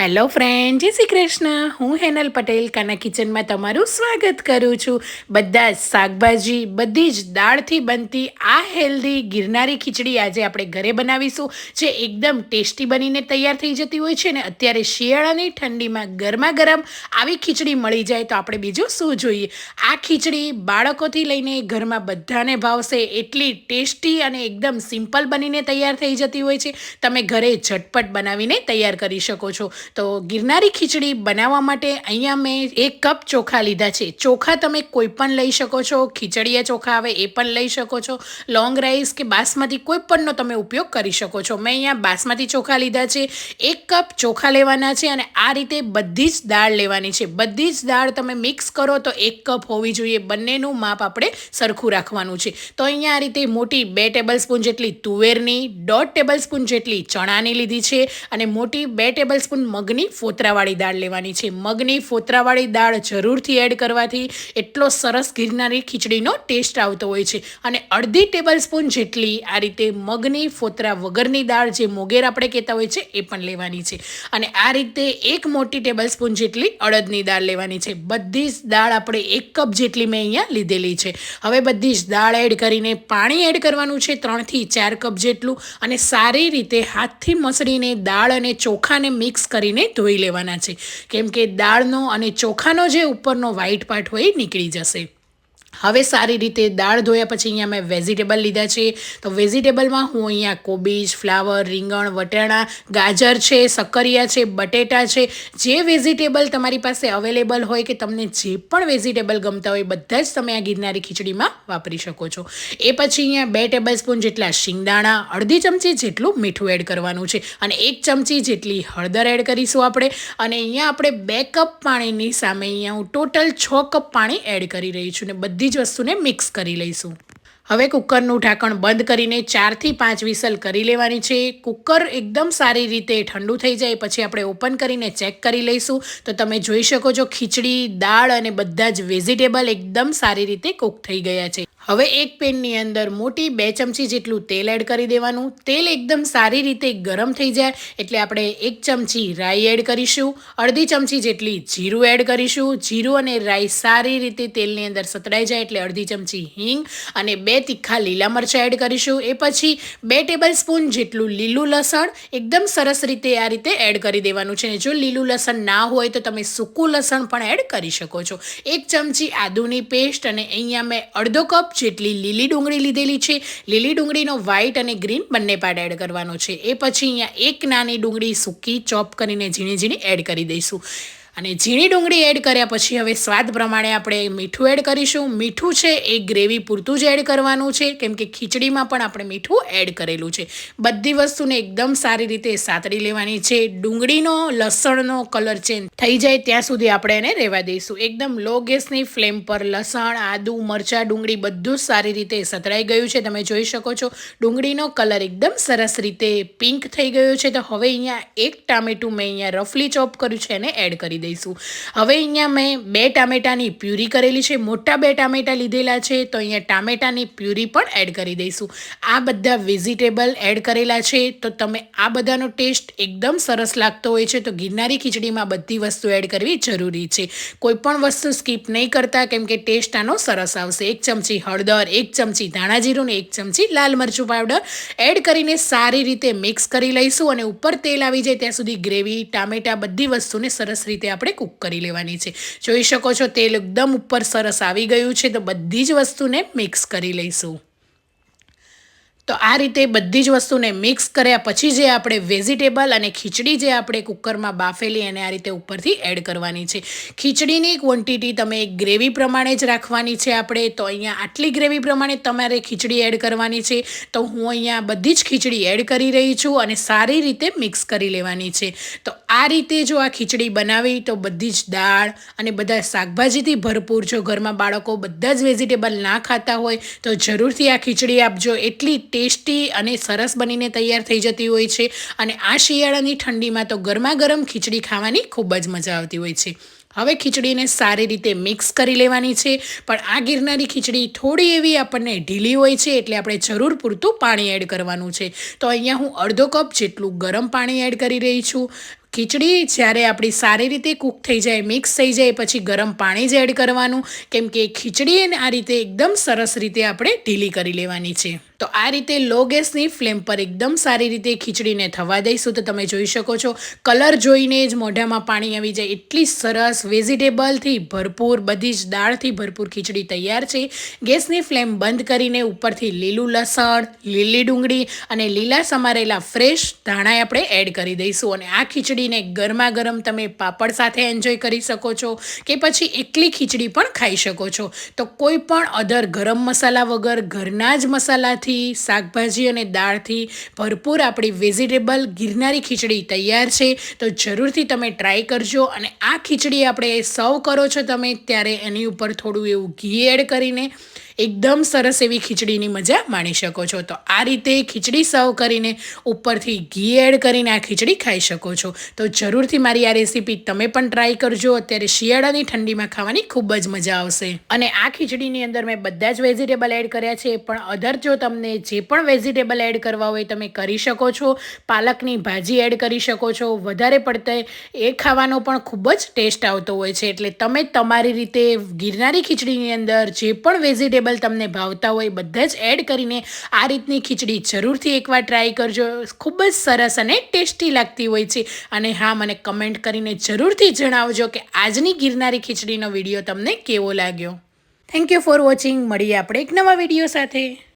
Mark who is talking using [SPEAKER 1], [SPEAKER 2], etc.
[SPEAKER 1] Hello friend જય શ્રી કૃષ્ણ. હું હેનલ પટેલ, કાના કિચનમાં તમારું સ્વાગત કરું છું. બધા જ શાકભાજી, બધી જ દાળથી બનતી આ હેલ્ધી ગિરનારી ખીચડી આજે આપણે ઘરે બનાવીશું, જે એકદમ ટેસ્ટી બનીને તૈયાર થઈ જતી હોય છે ને અત્યારે શિયાળાની ઠંડીમાં ગરમા ગરમ આવી ખીચડી મળી જાય તો આપણે બીજું શું જોઈએ? આ ખીચડી બાળકોથી લઈને ઘરમાં બધાને ભાવશે એટલી ટેસ્ટી અને એકદમ સિમ્પલ બનીને તૈયાર થઈ જતી હોય છે. તમે ઘરે ઝટપટ બનાવીને તૈયાર કરી શકો છો. તો ગિરનારી ખીચડી બનાવવા માટે અહીંયા મેં એક કપ ચોખા લીધા છે. ચોખા તમે કોઈ પણ લઈ શકો છો, ખીચડીયા ચોખા આવે એ પણ લઈ શકો છો, લોંગ રાઈસ કે બાસમતી કોઈ પણનો તમે ઉપયોગ કરી શકો છો. મેં અહીંયા બાસમતી ચોખા લીધા છે, એક કપ ચોખા લેવાના છે અને આ રીતે બધી જ દાળ લેવાની છે. બધી જ દાળ તમે મિક્સ કરો તો એક કપ હોવી જોઈએ. બંનેનું માપ આપણે સરખું રાખવાનું છે. તો અહીંયા આ રીતે મોટી બે ટેબલ સ્પૂન જેટલી તુવેરની, દોઢ ટેબલ સ્પૂન જેટલી ચણાની લીધી છે અને મોટી બે ટેબલ સ્પૂન મગની ફોતરાવાળી દાળ લેવાની છે. મગની ફોતરાવાળી દાળ જરૂરથી એડ કરવાથી એટલો સરસ ગિરનારી ખીચડીનો ટેસ્ટ આવતો હોય છે. અને અડધી ટેબલ સ્પૂન જેટલી આ રીતે મગની ફોતરા વગરની દાળ જે મોગેર આપણે કહેતા હોય છે, એ પણ લેવાની છે. અને આ રીતે એક મોટી ટેબલ સ્પૂન જેટલી અડદની દાળ લેવાની છે. બધી જ દાળ આપણે એક કપ જેટલી મેં અહીંયા લીધેલી છે. હવે બધી જ દાળ એડ કરીને પાણી એડ કરવાનું છે, ત્રણથી ચાર કપ જેટલું. અને સારી રીતે હાથથી મસળીને દાળ અને ચોખાને મિક્સ કરી કરીને ધોઈ લેવાના છે. કેમ કે દાળનો અને ચોખાનો જે ઉપરનો વ્હાઈટ પાર્ટ હોય એ નીકળી જશે. હવે સારી રીતે દાળ ધોયા પછી અહીંયા મેં વેજીટેબલ લીધા છે. તો વેજીટેબલમાં હું અહીંયા કોબીજ, ફ્લાવર, રીંગણ, વટાણા, ગાજર છે, સક્કરિયા છે, બટેટા છે. જે વેજીટેબલ તમારી પાસે અવેલેબલ હોય કે તમને જે પણ વેજીટેબલ ગમતા હોય, બધા જ તમે આ ગિરનારી ખીચડીમાં વાપરી શકો છો. એ પછી અહીંયા બે ટેબલ સ્પૂન જેટલા શિંગદાણા, અડધી ચમચી જેટલું મીઠું એડ કરવાનું છે. અને એક ચમચી જેટલી હળદર એડ કરીશું આપણે. અને અહીંયા આપણે બે કપ પાણીની સામે અહીંયા હું ટોટલ છ કપ પાણી એડ કરી રહી છું. ને બધી જ વસ્તુને મિક્સ કરી લઈશું. હવે કુકરનું ઢાંકણ બંધ કરીને ચારથી પાંચ વિસલ કરી લેવાની છે. કુકર એકદમ સારી રીતે ઠંડુ થઈ જાય, પછી આપણે ઓપન કરીને ચેક કરી લઈશું. તો તમે જોઈ શકો છો, ખીચડી, દાળ અને બધા જ વેજીટેબલ એકદમ સારી રીતે કૂક થઈ ગયા છે. હવે એક પેનની અંદર મોટી બે ચમચી જેટલું તેલ એડ કરી દેવાનું. તેલ એકદમ સારી રીતે ગરમ થઈ જાય, એટલે આપણે એક ચમચી રાઈ એડ કરીશું. અડધી ચમચી જેટલી જીરું એડ કરીશું. જીરું અને રાઈ સારી રીતે તેલની અંદર સતડાઈ જાય, એટલે અડધી ચમચી હિંગ અને બે તીખા લીલા મરચાં એડ કરીશું. એ પછી બે ટેબલ સ્પૂન જેટલું લીલું લસણ એકદમ સરસ રીતે આ રીતે એડ કરી દેવાનું છે. જો લીલું લસણ ના હોય તો તમે સૂકું લસણ પણ એડ કરી શકો છો. એક ચમચી આદુની પેસ્ટ અને અહીંયા મેં અડધો કપ જેટલી લીલી ડુંગળી લીધેલી છે. લીલી ડુંગળીનો વ્હાઈટ અને ગ્રીન બંને પાર્ટ એડ કરવાનો છે. એ પછી અહીંયા એક નાની ડુંગળી સૂકી ચોપ કરીને ઝીણી ઝીણી એડ કરી દઈશું. અને ઝીણી ડુંગળી એડ કર્યા પછી હવે સ્વાદ પ્રમાણે આપણે મીઠું એડ કરીશું. મીઠું છે એ ગ્રેવી પૂરતું જ એડ કરવાનું છે, કેમ કે ખીચડીમાં પણ આપણે મીઠું એડ કરેલું છે. બધી વસ્તુને એકદમ સારી રીતે સાતરી લેવાની છે. ડુંગળીનો, લસણનો કલર ચેન્જ થઈ જાય ત્યાં સુધી આપણે એને રહેવા દઈશું. એકદમ લો ગેસની ફ્લેમ પર લસણ, આદુ, મરચાં, ડુંગળી બધું સારી રીતે સતરાઈ ગયું છે. તમે જોઈ શકો છો, ડુંગળીનો કલર એકદમ સરસ રીતે પિંક થઈ ગયો છે. તો હવે અહીંયા એક ટામેટું મેં અહીંયા રફલી ચોપ કર્યું છે, એને એડ કરી દઈશું. દઈશું. હવે અહીંયા મેં બે ટામેટાની પ્યુરી કરેલી છે. મોટા બે ટામેટા લીધેલા છે, તો અહીંયા ટામેટાની પ્યુરી પણ એડ કરી દઈશું. આ બધા વેજીટેબલ એડ કરેલા છે, તો તમે આ બધાનો ટેસ્ટ એકદમ સરસ લાગતો હોય છે, તો ગિરનારી ખીચડીમાં બધી વસ્તુ એડ કરવી જરૂરી છે. કોઈ પણ વસ્તુ સ્કીપ નહીં કરતા, કેમ કે ટેસ્ટ આનો સરસ આવશે. એક ચમચી હળદર, એક ચમચી ધાણા જીરું એક ચમચી લાલ મરચું પાવડર એડ કરીને સારી રીતે મિક્સ કરી લઈશું અને ઉપર તેલ આવી જાય, ત્યાં સુધી ગ્રેવી, ટામેટા બધી વસ્તુને સરસ રીતે આપણે કૂક કરી લેવાની છે. જોઈ શકો છો તેલ એકદમ ઉપર સરસ આવી ગયું છે, તો બધી જ વસ્તુને મિક્સ કરી લઈશું. તો આ રીતે બધી જ વસ્તુને મિક્સ કર્યા પછી જે આપણે વેજીટેબલ અને ખીચડી જે આપણે કુકરમાં બાફેલી એને આ રીતે ઉપરથી એડ કરવાની છે. ખીચડીની ક્વોન્ટિટી તમે ગ્રેવી પ્રમાણે જ રાખવાની છે આપણે, તો અહીંયા આટલી ગ્રેવી પ્રમાણે તમારે ખીચડી એડ કરવાની છે. તો હું અહીંયા બધી જ ખીચડી એડ કરી રહી છું અને સારી રીતે મિક્સ કરી લેવાની છે. તો આ રીતે જો આ ખીચડી બનાવી, તો બધી જ દાળ અને બધા શાકભાજીથી ભરપૂર જો ઘરમાં બાળકો બધા જ વેજીટેબલ ના ખાતા હોય, તો જરૂરથી આ ખીચડી આપજો એટલી ટેસ્ટી અને સરસ બનીને તૈયાર થઈ જતી હોય છે. અને આ શિયાળાની ઠંડીમાં તો ગરમા ગરમ ખીચડી ખાવાની ખૂબ જ મજા આવતી હોય છે. હવે ખીચડીને સારી રીતે મિક્સ કરી લેવાની છે. પણ આ ગિરનારી ખીચડી થોડી એવી આપણને ઢીલી હોય છે એટલે આપણે જરૂર પૂરતું પાણી એડ કરવાનું છે. તો અહીંયા હું અડધો કપ જેટલું ગરમ પાણી એડ કરી રહી છું. ખીચડી જ્યારે આપણી સારી રીતે કૂક થઈ જાય, મિક્સ થઈ જાય, પછી ગરમ પાણી જ એડ કરવાનું. કેમ કે ખીચડી આ રીતે એકદમ સરસ રીતે આપણે ઢીલી કરી લેવાની છે. તો આ રીતે લો ગેસની ફ્લેમ પર એકદમ સારી રીતે ખીચડીને થવા દઈશું. તો તમે જોઈ શકો છો, કલર જોઈને જ મોઢામાં પાણી આવી જાય. એટલી સરસ વેજીટેબલથી ભરપૂર, બધી જ દાળથી ભરપૂર ખીચડી તૈયાર છે. ગેસની ફ્લેમ બંધ કરીને ઉપરથી લીલું લસણ, લીલી ડુંગળી અને લીલા સમારેલા ફ્રેશ ધાણા આપણે એડ કરી દઈશું. અને આ ખીચડીને ગરમા ગરમ તમે પાપડ સાથે એન્જોય કરી શકો છો કે પછી એકલી ખીચડી પણ ખાઈ શકો છો. તો કોઈ પણ અધર ગરમ મસાલા વગર ઘરના જ મસાલાથી, શાકભાજી અને દાળથી ભરપૂર આપણી વેજીટેબલ ગિરનારી ખીચડી તૈયાર છે. તો જરૂરથી તમે ટ્રાય કરજો અને આ ખીચડી આપણે સર્વ કરો છો તમે, ત્યારે એની ઉપર થોડું એવું ઘી એડ કરીને એકદમ સરસ એવી ખીચડીની મજા માણી શકો છો. તો આ રીતે ખીચડી સર્વ કરીને ઉપરથી ઘી એડ કરીને આ ખીચડી ખાઈ શકો છો. તો જરૂરથી મારી આ રેસીપી તમે પણ ટ્રાય કરજો. અત્યારે શિયાળાની ઠંડીમાં ખાવાની ખૂબ જ મજા આવશે. અને આ ખીચડીની અંદર મેં બધા જ વેજીટેબલ એડ કર્યા છે. પણ અધર જો તમને જે પણ વેજીટેબલ એડ કરવા હોય તમે કરી શકો છો. પાલકની ભાજી એડ કરી શકો છો. વધારે પડતે એ ખાવાનો પણ ખૂબ જ ટેસ્ટ આવતો હોય છે. એટલે તમે તમારી રીતે ગિરનારી ખીચડીની અંદર જે પણ વેજીટેબલ તમને ભાવતા હોય બધા જ એડ કરીને આ રીતની ખીચડી જરૂરથી એકવાર ટ્રાય કરજો. ખૂબ જ સરસ અને ટેસ્ટી લાગતી હોય છે. અને હા, મને કમેન્ટ કરીને જરૂરથી જણાવજો કે આજની ગિરનારી ખીચડીનો વીડિયો તમને કેવો લાગ્યો. થેન્ક યુ ફોર વોચિંગ મળીએ આપણે એક નવા વીડિયો સાથે.